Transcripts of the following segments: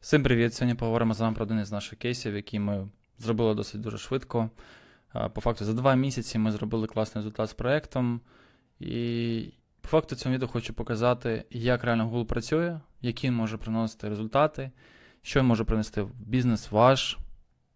Всім привіт! Сьогодні поговоримо з вами про один із наших кейсів, який ми зробили досить дуже швидко. По факту, за два місяці ми зробили класний результат з проєктом. І по факту цьому відео хочу показати, як реально Google працює, які він може приносити результати, що він може принести в бізнес ваш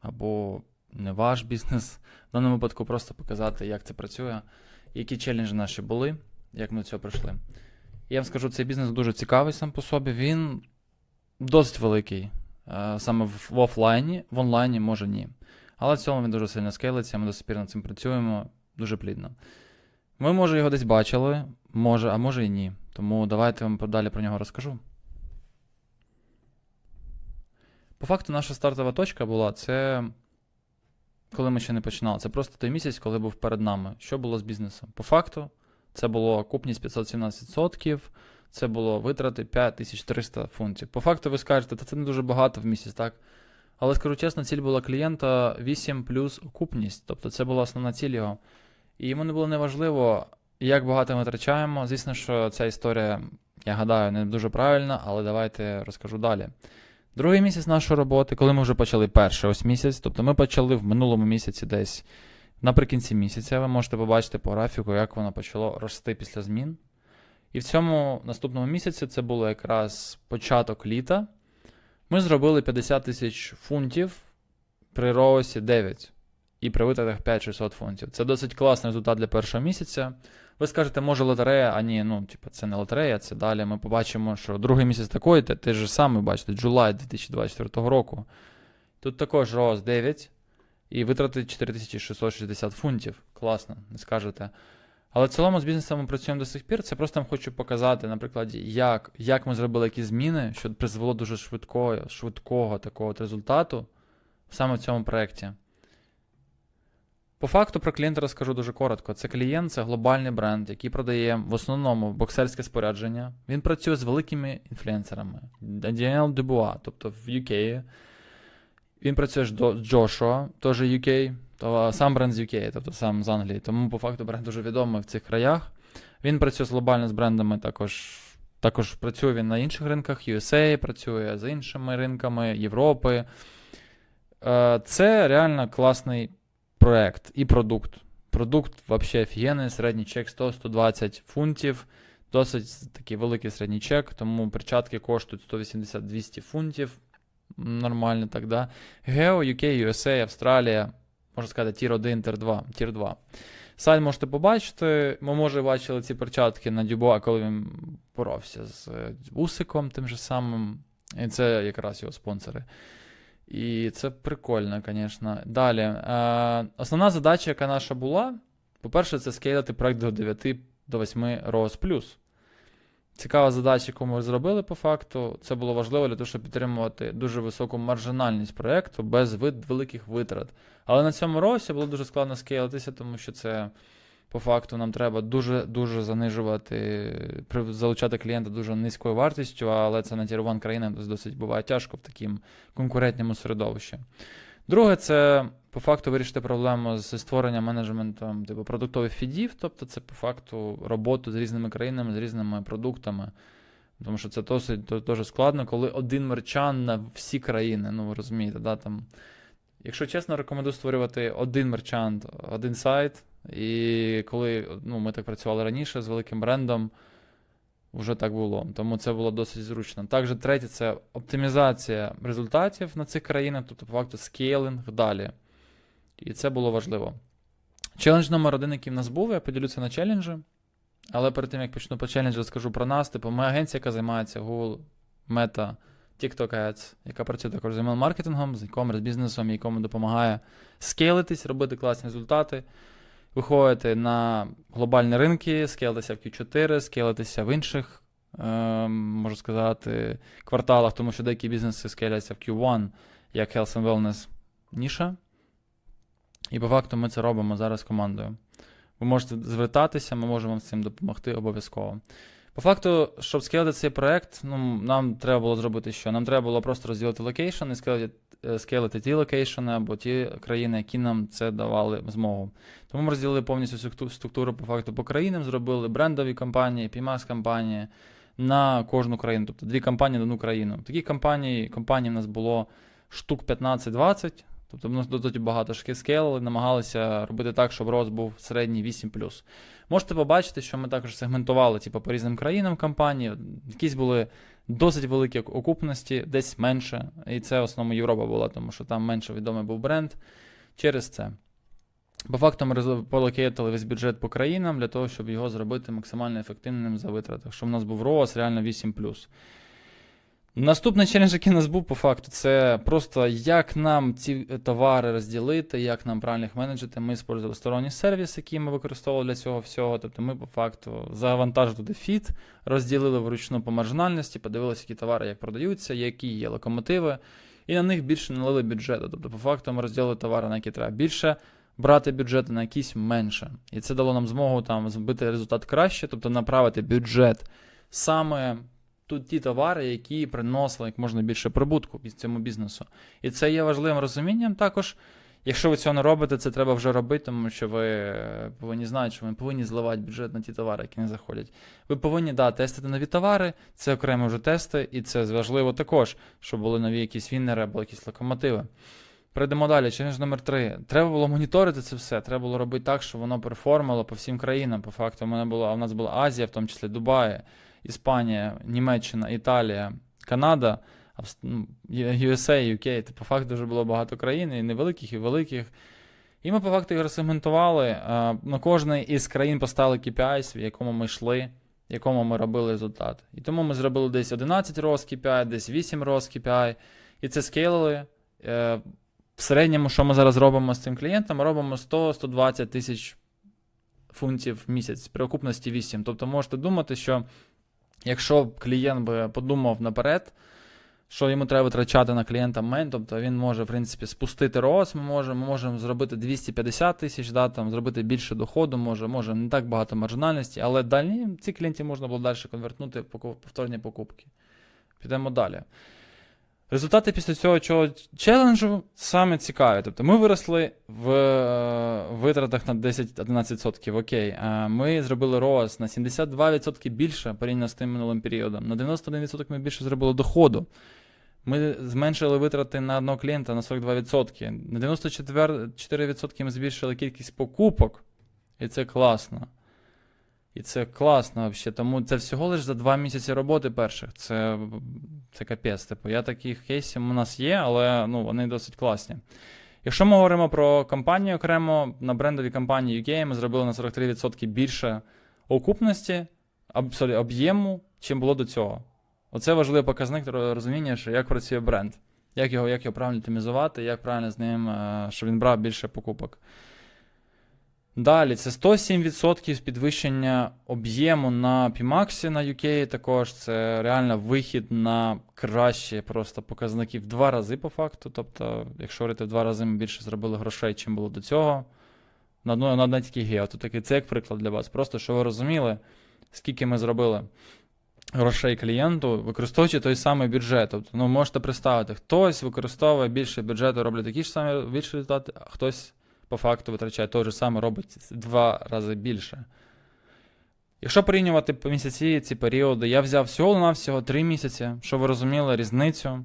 або не ваш бізнес. В даному випадку просто показати, як це працює, які челенджі наші були, як ми до цього прийшли. Я вам скажу, цей бізнес дуже цікавий сам по собі. Він досить великий. е, Саме в офлайні, в онлайні може ні. Але в цьому він дуже сильно скейлиться, ми до сих пір над цим працюємо дуже плідно. Ви, може, його десь бачили, може, а може і ні. Тому давайте вам подалі про нього розкажу. По факту, наша стартова точка була це. Коли ми ще не починали. Це просто той місяць, коли був перед нами. Що було з бізнесом? По факту, це було окупність 517%, це було витрати 5300 фунтів. По факту, ви скажете, та це не дуже багато в місяць, так? Але скажу чесно, ціль була клієнта 8 плюс окупність. Тобто це була основна ціль його. І йому не було неважливо, як багато ми витрачаємо. Звісно, що ця історія, я гадаю, не дуже правильна, але давайте розкажу далі. Другий місяць нашої роботи, коли ми вже почали перший ось місяць, тобто ми почали в минулому місяці десь наприкінці місяця, ви можете побачити по графіку, як воно почало рости після змін. І в цьому наступному місяці це було якраз початок літа. Ми зробили 50 тисяч фунтів при роусі 9 і при витратах 5-600 фунтів. Це досить класний результат для першого місяця. Ви скажете, може лотерея, а ні, ну, типу, це не лотерея, це далі. Ми побачимо, що другий місяць такий, те, те ж саме бачите, Джулай 2024 року. Тут також рост 9 і витрати 4660 фунтів. Класно, не скажете. Але в цілому з бізнесом ми працюємо до сих пір. Це просто вам хочу показати, на прикладі, як, як ми зробили якісь зміни, що призвело дуже швидкого, швидкого такого результату саме в цьому проєкті. По факту про клієнта розкажу дуже коротко. Це клієнт, це глобальний бренд, який продає в основному боксерське спорядження. Він працює з великими інфлюенсерами. Daniel Dubois, тобто в UK. Він працює з До- Joshua, теж UK, то сам бренд з UK, тобто сам з Англії. Тому по факту бренд дуже відомий в цих краях. Він працює глобально з брендами також. Також працює він на інших ринках, USA, працює з іншими ринками Європи. Е, Це реально класний проект і продукт. Продукт взагалі офігенний, середній чек 100-120 фунтів. Досить такий великий середній чек, тому перчатки коштують 180-200 фунтів. Нормально так, да. Гео, UK, USA, Австралія, можна сказати, Тір 1, Тір 2. Тір 2. Сайт можете побачити. Ми, може, бачили ці перчатки на Дюбуа, коли він боровся з Усиком тим же самим. І це якраз його спонсори. І це прикольно, звісно. Далі. Е, основна задача, яка наша була, по-перше, це скейлити проект до 9 до 8 ROS+. Цікава задача, яку ми зробили по факту. Це було важливо для того, щоб підтримувати дуже високу маржинальність проєкту без вид великих витрат. Але на цьому росі було дуже складно скейлитися, тому що це по факту нам треба дуже-дуже занижувати, залучати клієнта дуже низькою вартістю, але це на 1 країна досить буває тяжко в такому конкурентному середовищі. Друге, це по факту вирішити проблему з створенням менеджментом типу продуктових фідів, тобто це по факту роботу з різними країнами, з різними продуктами. Тому що це досить дуже складно, коли один мерчан на всі країни. Ну, ви розумієте, да, там. Якщо чесно, рекомендую створювати один мерчант, один сайт. І коли ну, ми так працювали раніше з великим брендом, вже так було. Тому це було досить зручно. Також третє це оптимізація результатів на цих країнах, тобто по факту скейлинг далі. І це було важливо. Челендж номер один, який в нас був, я поділюся на челенджі. Але перед тим, як почну по челенджу, скажу про нас. Типу, ми агенція, яка займається Google, Meta, TikTok Ads, яка працює також з email-маркетингом, з e-commerce бізнесом, якому допомагає скейлитись, робити класні результати, виходити на глобальні ринки, скейлитися в Q4, скейлитися в інших, е, можу сказати, кварталах, тому що деякі бізнеси скеляться в Q1, як Health and Wellness ніша. І по факту ми це робимо зараз командою. Ви можете звертатися, ми можемо вам з цим допомогти обов'язково. По факту, щоб скейлити цей проект, ну, нам треба було зробити що? Нам треба було просто розділити локейшн і скейлити, е, ті локейшни або ті країни, які нам це давали змогу. Тому ми розділили повністю структуру по факту по країнам, зробили брендові компанії, PMAS компанії, на кожну країну. Тобто дві компанії на одну країну. Такі компанії, компаній в нас було штук 15-20. Тобто ми досить багато скейлили, намагалися робити так, щоб рост був середній 8 Можете побачити, що ми також сегментували типу, по різним країнам компанії. Якісь були досить великі окупності, десь менше. І це в основному Європа була, тому що там менше відомий був бренд. Через це. По факту ми полокейтили весь бюджет по країнам для того, щоб його зробити максимально ефективним за витратах, щоб у нас був ROAS реально 8 Наступний челендж, який у нас був по факту, це просто як нам ці товари розділити, як нам правильно їх менеджити. Ми використовували сторонній сервіс, який ми використовували для цього всього. Тобто ми по факту завантажили туди фіт, розділили вручну по маржинальності, подивилися, які товари як продаються, які є локомотиви, і на них більше налили бюджету. Тобто, по факту ми розділили товари, на які треба більше брати бюджет, на якісь менше. І це дало нам змогу там збити результат краще, тобто направити бюджет саме тут ті товари, які приносили як можна більше прибутку від цьому бізнесу. І це є важливим розумінням також. Якщо ви цього не робите, це треба вже робити, тому що ви е, повинні знати, що ви повинні зливати бюджет на ті товари, які не заходять. Ви повинні да, тестити нові товари, це окремо вже тести, і це важливо також, щоб були нові якісь віннери або якісь локомотиви. Перейдемо далі. Челендж номер 3. Треба було моніторити це все. Треба було робити так, щоб воно перформило по всім країнам. По факту, у мене була, у нас була Азія, в тому числі Дубай, Іспанія, Німеччина, Італія, Канада, USA, UK. Це по факту дуже було багато країн, і невеликих, і великих. І ми по факту їх розсегментували. На кожний із країн поставили KPI, в якому ми йшли, в якому ми робили результат. І тому ми зробили десь 11 роз KPI, десь 8 роз KPI, і це скейлили. В середньому, що ми зараз робимо з цим клієнтом, ми робимо 100-120 тисяч фунтів в місяць при окупності 8. Тобто можете думати, що якщо клієнт би подумав наперед, що йому треба витрачати на клієнта мен, тобто він може, в принципі, спустити роз, ми можемо, ми можемо зробити 250 тисяч, да, там, зробити більше доходу, може, може не так багато маржинальності, але далі ці клієнтів можна було далі конвертнути в повторні покупки. Підемо далі. Результати після цього чого челенджу саме цікаві. Тобто ми виросли в е, витратах на 10-11%. Окей. А Ми зробили ROAS на 72% більше порівняно з тим минулим періодом. На 91% ми більше зробили доходу. Ми зменшили витрати на одного клієнта на 42%. На 94% ми збільшили кількість покупок. І це класно. І це класно взагалі. Тому це всього лише за два місяці роботи перших. Це, це капець. Типу, я таких кейсів у нас є, але ну, вони досить класні. Якщо ми говоримо про компанію окремо, на брендовій компанії UK ми зробили на 43% більше окупності, об'єму, чим було до цього. Оце важливий показник розуміння, що як працює бренд, як його, як його правильно оптимізувати, як правильно з ним, е, щоб він брав більше покупок. Далі, це 107% підвищення об'єму на Pimax на UK також. Це реально вихід на кращі просто показники в два рази по факту. Тобто, якщо говорити в два рази, ми більше зробили грошей, чим було до цього. На одну, на одне тільки гео. Тут такий це як приклад для вас. Просто щоб ви розуміли, скільки ми зробили грошей клієнту, використовуючи той самий бюджет. Тобто, ну, можете представити, хтось використовує більше бюджету, роблять такі ж самі більші результати, а хтось по факту витрачає той же саме, робить два рази більше. Якщо порівнювати по місяці ці періоди, я взяв всього-навсього 3 місяці, щоб ви розуміли різницю,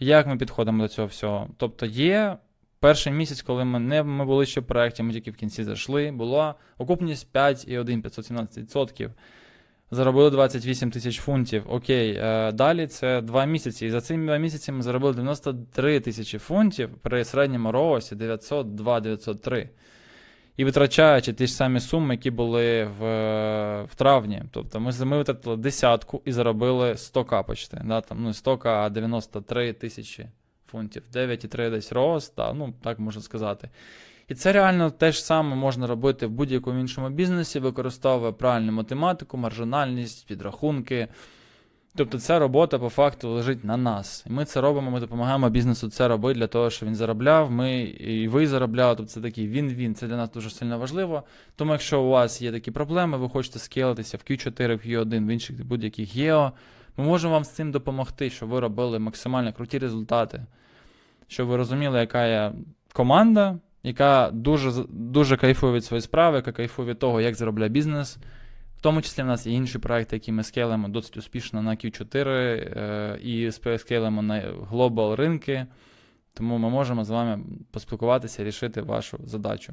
як ми підходимо до цього всього. Тобто є перший місяць, коли ми не ми були ще в проєкті, ми тільки в кінці зайшли, була окупність 5,1, 517%. Заробили 28 тисяч фунтів. Окей, е, далі це 2 місяці. І за ці 2 місяці ми заробили 93 тисячі фунтів при середньому роосі 902-903. І витрачаючи ті ж самі суми, які були в, в травні. Тобто ми, ми витратили десятку і заробили 100к почти. Да, там, ну, 100к, а 93 тисячі фунтів. 9,3 десь рост, да, ну так можна сказати. І це реально те ж саме можна робити в будь-якому іншому бізнесі, використовує правильну математику, маржинальність, підрахунки. Тобто ця робота по факту лежить на нас. І ми це робимо, ми допомагаємо бізнесу це робити для того, щоб він заробляв, ми і ви заробляли. Тобто це такий він-він. Це для нас дуже сильно важливо. Тому якщо у вас є такі проблеми, ви хочете скейлитися в Q4, в Q1, в інших будь-яких гео, ми можемо вам з цим допомогти, щоб ви робили максимально круті результати, щоб ви розуміли, яка є команда, яка дуже, дуже кайфує від своєї справи, яка кайфує від того, як заробляє бізнес. В тому числі в нас є інші проекти, які ми скейлимо досить успішно на Q4 е, і скейлимо на глобал ринки. Тому ми можемо з вами поспілкуватися рішити вашу задачу.